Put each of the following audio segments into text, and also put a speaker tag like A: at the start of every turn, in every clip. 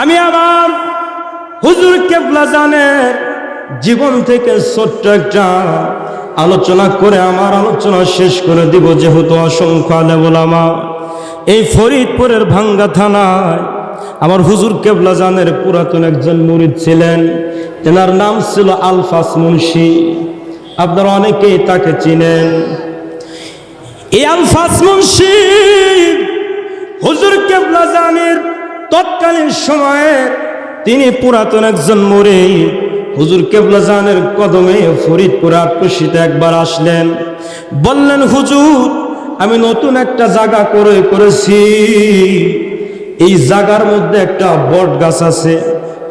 A: আমি আবার হুজুর কেবলা জানের জীবন থেকে ছোট্ট একটা আলোচনা করে আমার আলোচনা শেষ করে দিব, যেহেতু অসংখ্য আলেমা এই ফরিদপুরের ভাঙ্গা থানায় আমার হুজুর কেবলা জানের পুরাতন একজন মুরিদ ছিলেন। তেনার নাম ছিল আলফাস মুন্সি। আপনারা অনেকেই তাকে চিনেন। এই আলফাস মুন্সি হুজুর কেবলা জানের তৎকালীন সময়ে তিনি পুরাতন একজন মরে হুজুর কেবলা জানের কদমে ফরিদপুর আটকশিতে একবার আসলেন। বললেন, হুজুর, আমি নতুন একটা জায়গা করে করেছি। এই জায়গার মধ্যে একটা বট গাছ আছে।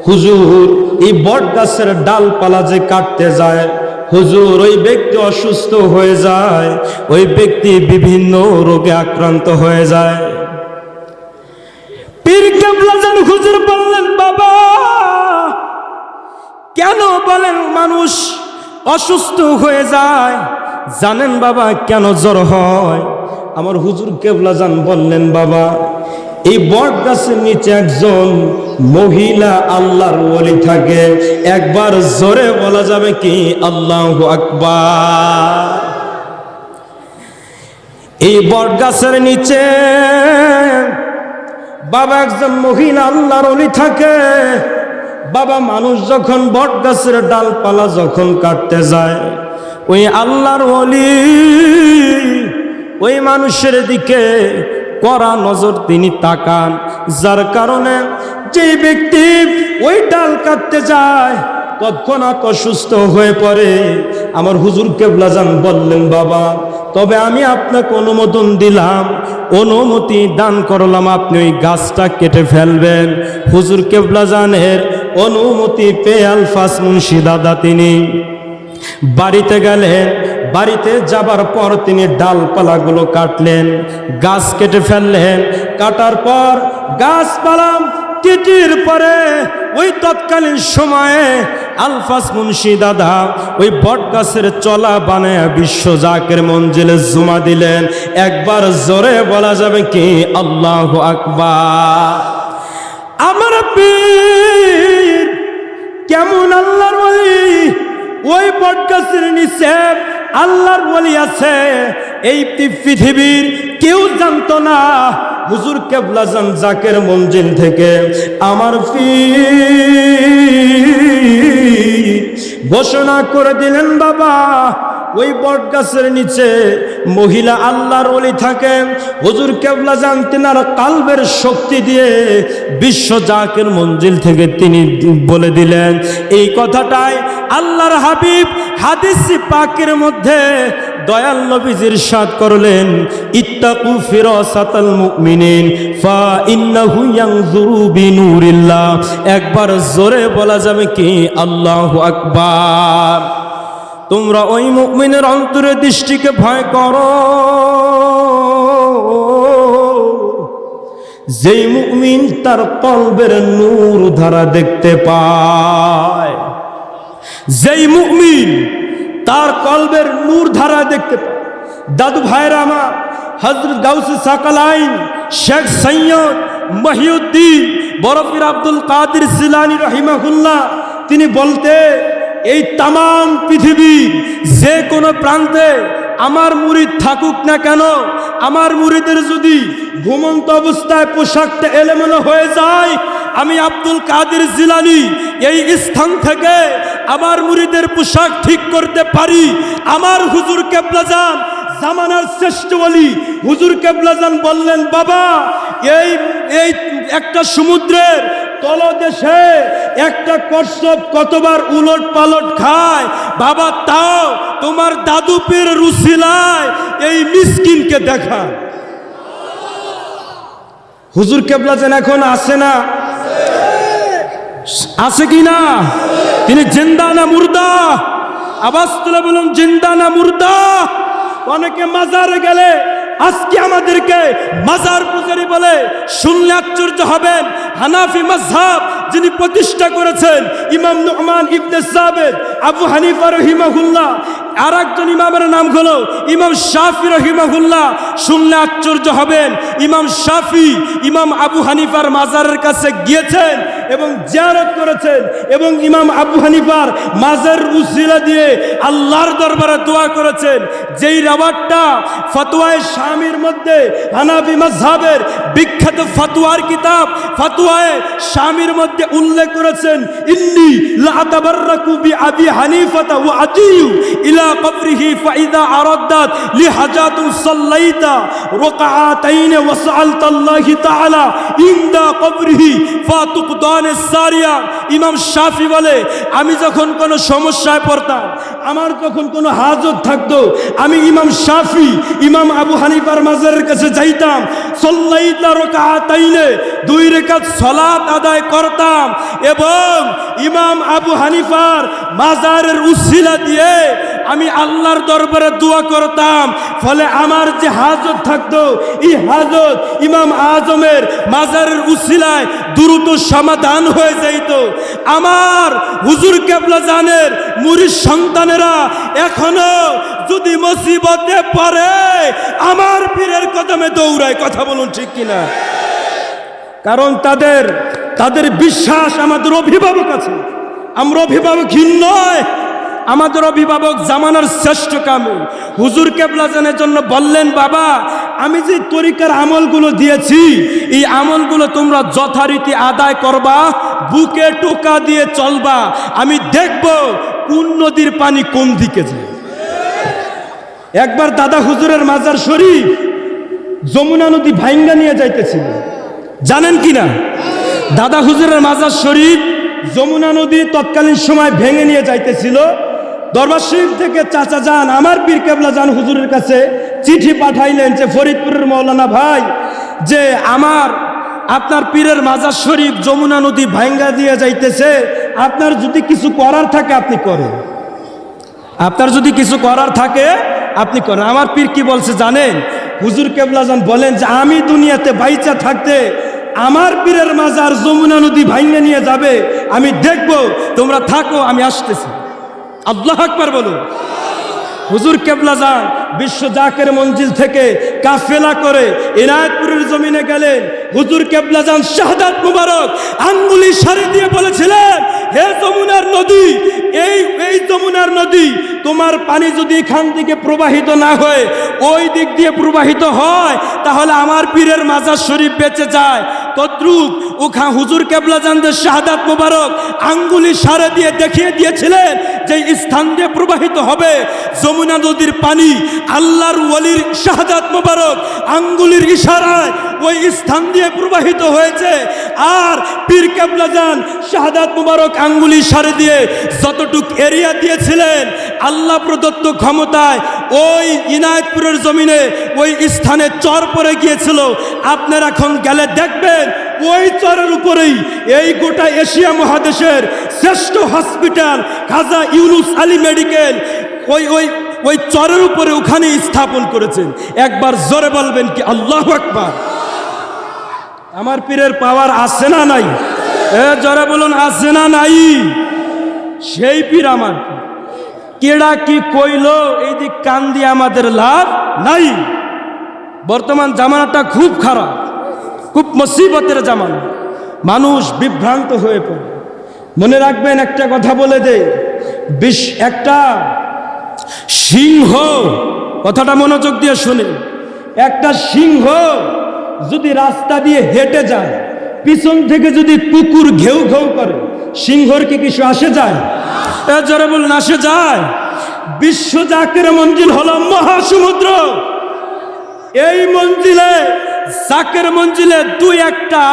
A: হুজুর, এই বট গাছের ডালপালা যে কাটতে যায়, হুজুর, ওই ব্যক্তি অসুস্থ হয়ে যায়, ওই ব্যক্তি বিভিন্ন রোগে আক্রান্ত হয়ে যায়। পীর কেবলা যেন হুজুর বললেন, বাবা, কেন বলেন মানুষ অসুস্থ হয়ে যায়? জানেন বাবা, কেন জ্বর হয়? আমার হুজুর কেবলা যান বললেন, বাবা, এই বট গাছের নিচে একজন মহিলা আল্লাহর ওলি থাকে। একবার জোরে বলা যাবে কি? আল্লাহ আকবার। এই বট গাছের নিচে বাবা একজন মহিলা, আল্লাহর অলি থাকে। বাবা মানুষ যখন বট গাছের ডালপালা যখন কাটতে যায়, ওই আল্লাহর অলি ওই মানুষের দিকে কড়া নজর তিনি তাকান। যার কারণে যে ব্যক্তি ওই ডাল কাটতে যায়, তৎক্ষণাৎ অসুস্থ হয়ে পড়ে। আমার হুজুর কেবলাজান বললেন, বাবা তবে আমি আপনাকে অনুমোদন দিলাম। অনুমতি দান করলাম, আপনি ওই গাছটা কেটে ফেলবেন। হুজুর কেবলাজানের অনুমতি পেয়ে আলফাস মুন্সি দাদা তিনি বাড়িতে গেলেন। বাড়িতে যাবার পর তিনি ডালপালাগুলো কাটলেন, গাছ কেটে ফেললেন। কাটার পর গাছপালা কেটির পরে ওই তৎকালীন সময়ে আলফাস মুন্সি দাদা ওই বট গাছের চলা বানায় বিশ্ব জাকের মঞ্জিলে জুমা দিলেন। একবার জোরে বলা যাবে কি? আল্লাহ আকবার। আমার পীর, কেমন আল্লাহর ওলি ওই বটগাছের নিচে আল্লাহর ওলি আছে। এই পৃথিবীর কেউ জানতো না হুজুর কেবলা যান জাকের মঞ্জিল থেকে। আমার ফি ঘোষণা করে দিলেন বাবা ওই বট গাছের নিচে মহিলা আল্লাহর অলি থাকে। হুজুর কেবলা যান তিনার কালবের শক্তি দিয়ে বিশ্ব জাকের মঞ্জিল থেকে তিনি বলে দিলেন, এই কথাটাই আল্লাহর হাবিব হাদিস পাকের মধ্যে দয়াল নবীজির সাদ করলেন, ইত্তাকু ফিরাসাতাল মুমিনিন, ফা ইন্নাহু ইয়ানজুরু বিনুরিল্লাহ। একবার জোরে বলা যাবে কি? আল্লাহু আকবার। তোমরা ওই মুমিনের অন্তরে দৃষ্টিকে ভয় করো। যেই মুমিন তার কলবের নূর ধারা দেখতে পায়, যেই মুমিন তার কলবের নূর ধারা দেখতে পায়। দাদু ভাইরা আমার হজরত গাউসে সাকালাইন, শেখ সৈয়দ মহিউদ্দিন বরফির আব্দুল কাদির সিলানি রহিমাহুল্লাহ, তিনি বলতে এই তাম পৃথিবী যে কোনো প্রান্তে আমার মুরিদ থাকুক না কেন, আমার মুরিদের যদি ঘুমন্ত অবস্থায় পোশাকটা এলোমেলো হয়ে যায়, আমি আব্দুল কাদের জিলানি এই স্থান থেকে আমার মুরিদের পোশাক ঠিক করতে পারি। আমার হুজুর কেবলাজান জামানার শ্রেষ্ঠ বলি হুজুর কেবলাজান বললেন, বাবা, এই এই একটা সমুদ্রের তলদেশে একটা কচ্ছপ কতবার উলট পালট খায়। বাবা, তাও তোমার দাদু পীর রুসিলায় এই মিসকিনকে দেখা। হুজুর কেবলা যেন এখন আসে না? আছে কি না? তিনি জিন্দা না মুর্দা? আবাস তুলে বলুন, জিন্দা না মুর্দা? অনেকে মাজারে গেলে আজকে আমাদেরকে মাজার পূজারি বলে শুনলে আশ্চর্য হবেন। হানাফি মাযহাব যিনি প্রতিষ্ঠা করেছেন, ইমাম নুহমান ইবনে সাবেদ আবু হানিফা রহিমাহুল্লাহ আর একজন ইমামের নাম হলো ইমাম শাফি রহিমাহুল্লাহ। শুনলে আশ্চর্য হবেন, ইমাম শাফি, ইমাম আবু হানিফার মাজারের কাছে গিয়েছেন এবং জিয়ারত করেছেন এবং ইমাম আবু হানিফার মাজার উসিলা দিয়ে আল্লাহর দরবারে দোয়া করেছেন। যেই রাবারটা ফতোয়ায় স্বামীর মধ্যে হানাবি mazhaবের বিখ্যাত ফতোয়ার কিতাব ফতোয়ায় স্বামীর মধ্যে উল্লেখ করেছেন, ইন্নি লা আতাবাররাকু বি আবি হানিফাতা ওয়া আতিয়ু ইলা কবরিহি ফাইদা আরাদ্দাত লি হাজাতু সাল্লাইতা রাকাআতাইন ওয়া সাআলতাল্লাহি তাআলা ইনদা কবরিহি সারিয়া ইমাম শাফি বলে, আমি যখন কোনো সমস্যায় পড়তাম, আমার যখন কোনো হাজত থাকতো। আমি ইমাম শাফি, ইমাম আবু হানিফার মাজারের কাছে যাইতাম সল্লাইতা রাকাআতাইনে দুই রেখাত সালাত আদায় করতাম এবং ইমাম আবু হানিফার মাজারের উসিলা দিয়ে আমি আল্লাহর দরবারে দোয়া করতাম। ফলে আমার যে হাজত থাকতো, এই হাজত ইমাম আজমের মাজারের উসিলায় দ্রুত সমাধান হয়ে যাইত। আমার হুজুর কেবলা জানের মুরির সন্তানেরা এখনও যদি মুসিবতে পড়ে, আমার পীরের কদমে দৌড়ায়, কথা বলুন ঠিক কিনা? কারণ তাদের তাদের বিশ্বাস আমাদের অভিভাবক আছে। আমরা অভিভাবকহীন নয় আমাদের অভিভাবক জামানার শ্রেষ্ঠ কামে। হুজুর কেবলাজানের জন্য বললেন, বাবা, আমি যে তরিকার আমলগুলো দিয়েছি, এই আমলগুলো তোমরা যথারীতি আদায় করবা, বুকে টোকা দিয়ে চলবা। আমি দেখব কোন নদীর পানি কোন দিকে যায়। একবার দাদা হুজুরের মাজার শরীফ যমুনা নদী ভাইঙ্গা নিয়ে যাইতেছিল। জানেন কি না? দাদা হুজুরের মাজার শরীফ যমুনা নদী তৎকালীন সময় ভেঙে নিয়ে যাইতেছিল। দরবার শরীফ থেকে চাচা যান, আমার পীর কেবলা যান হুজুরের কাছে চিঠি পাঠাইলেন যে, ফরিদপুরের মৌলানা ভাই, যে আমার, আপনার পীরের মাজার শরীফ যমুনা নদী ভাঙ্গা দিয়ে যাইতেছে, আপনার যদি কিছু করার থাকে আপনি করেন। আপনার যদি কিছু করার থাকে আপনি করেন। আমার পীর কি বলছে জানেন? হুজুর কেবলা কেবলাজান বলেন যে, আমি দুনিয়াতে বাইচা থাকতে আমার পীরের মাজার যমুনা নদী ভাঙ্গে নিয়ে যাবে, আমি দেখব, তোমরা থাকো, আমি আসতেছি। আল্লাহ আকবার বলুন। হুজুর কেবলা যান, বিশ্ব জাকের মঞ্জিল থেকে কাফেলা করে এনায়তপুরের জমিনে গেলেন। হুজুর কেবলা যান, শাহাদাত মুবারক, আঙ্গুলি সারি দিয়ে বলেছিলেন, হে যমুনার নদী, এই এই যমুনার নদী, তোমার পানি যদি এখান থেকে প্রবাহিত না হয়, ওই দিক দিয়ে প্রবাহিত হয়, তাহলে আমার পীরের মাজার শরীফ বেঁচে যায়। তদ্রুপ ওখা হুজুর কেবলা জানদের শাহাদাত মুবারক আঙ্গুলি সারা দিয়ে দেখিয়ে দিয়েছিলেন যে স্থান দিয়ে প্রবাহিত হবে যমুনা নদীর পানি, আল্লাহর ওয়ালির শাহাদাত মুবারক আঙ্গুলির ইশারায় ওই স্থান দিয়ে প্রবাহিত হয়েছে। আর পীর কেবলা যান শাহাদাত মুবারক আঙ্গুলি সারে দিয়ে যতটুক এরিয়া দিয়েছিলেন, আল্লাহ প্রদত্ত ক্ষমতায় ওই ইনায়তপুরের জমিনে ওই স্থানে চর পড়ে গিয়েছিল। আপনারা এখন গেলে দেখবেন, ওই চরের উপরেই এই গোটা এশিয়া মহাদেশের শ্রেষ্ঠ হসপিটাল, খাজা ইউনুস আলী মেডিকেল, ওই ওই ওই চরের উপরে ওখানে স্থাপন করেছেন। একবার জোরে বলবেন কি আল্লাহ আকবার। আমার পীরের পাওয়ার আছে না নাই? এ, জোরে বলুন, আছে না নাই? সেই পীর আমার কেডা কি কইল এই দিক কান দিয়ে আমাদের লাভ নাই? বর্তমান জামানাটা খুব খারাপ, খুব মুসিবতের জামানা। মানুষ বিভ্রান্ত হয়ে পড়ে। মনে রাখবেন, একটা কথা বলে দে, বিশ একটা সিংহ, কথাটা মনোযোগ দিয়ে শুনে, একটা সিংহ যদি রাস্তা দিয়ে হেঁটে যায়, পিছন থেকে যদি কুকুর ঘেউ ঘেউ করে, সিংহর কি কিছু আসে যায়? জোরে বলুন, আসে যায়। বিশ্ব জাকের মঞ্জিল হলো মহাসমুদ্র। এই মঞ্জিলে, জাকের মঞ্জিলে দুই একটা,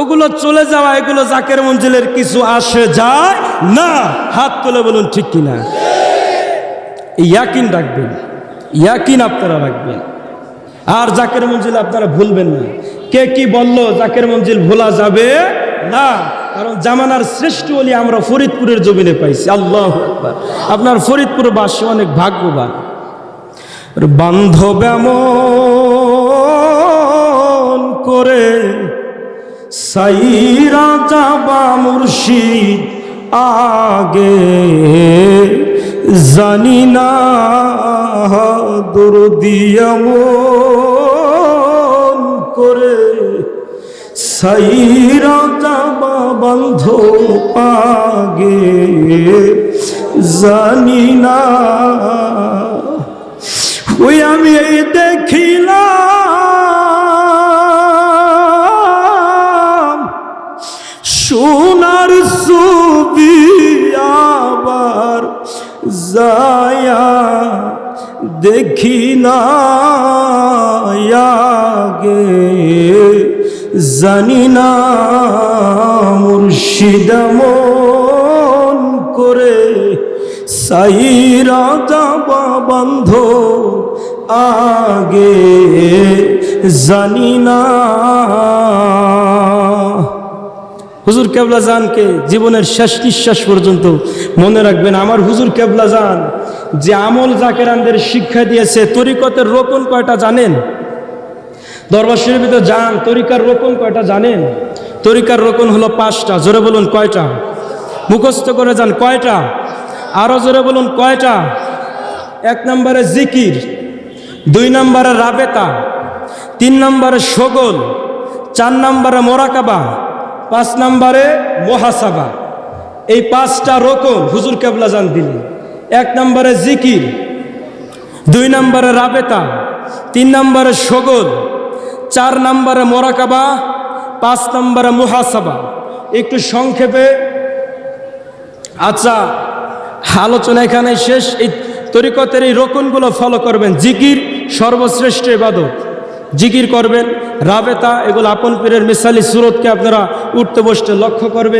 A: ওগুলো চলে যাওয়া, এগুলো জাকের মঞ্জিলের কিছু আসে যায় না। হাত তুলে বলুন, ঠিক কিনা? ইয়াকিন রাখবেন, ইয়াকিন আপনারা রাখবেন। আর জাকের মঞ্জিল আপনারা ভুলবেন না। কে কি বলল জাকের মঞ্জিল ভোলা যাবে? না, কারণ জামানার শ্রেষ্ঠ অলি আমরা ফরিদপুরের জমিনে পাইছি। আল্লাহ আপনার ফরিদপুর বাসী অনেক ভাগ্যবান। বান্ধব করে, সাইরা যাবা মুর্শিদ আগে। জানি না দুরদিয়ামন করে। সাইরা বন্ধ পাগে। জানি না। ওই আমি দেখিলাম যায়া দেখি না আগে। জানি না মুর্শিদ মন করে সাইরা যাবা বন্ধ আগে। জানি না হুজুর কেবলা জানকে জীবনের শেষ নিঃশ্বাস পর্যন্ত মনে রাখবেন, আমার হুজুর কেবলা জান যে আমল জাকেরানদের শিক্ষা দিয়েছে, তরিকতের রোপণ কয়টা জানেন? দরবার শরীফে যান তরিকার রোপণ কয়টা জানেন? তরিকার রোপণ হলো পাঁচটা, জোরে বলুন কয়টা? মুখস্থ করে যান, কয়টা? আরও জোরে বলুন কয়টা? এক নম্বরে জিকির, দুই নম্বরে রাবেতা, তিন নম্বরে সগোল, চার নম্বরে মোরাকাবা পাঁচ নম্বরে মহাসাবা। এই পাঁচটা রোকন হুজুর কেবলা জান দিলেন। এক নম্বরে জিকির, দুই নম্বরে রাবেতা, তিন নম্বরে সগোল, চার নম্বরে মোরাকাবা, পাঁচ নম্বরে মুহাসাবা। একটু সংক্ষেপে আচ্ছা আলোচনা এখানে শেষ। এই তরিকতের এই রোকনগুলো ফলো করবেন। জিকির সর্বশ্রেষ্ঠ ইবাদত। জিকির করবেন। রাবেতা এগুলো আপন পীরের মিসালি সুরতকে আপনারা উঠতে বসতে লক্ষ্য করবেন।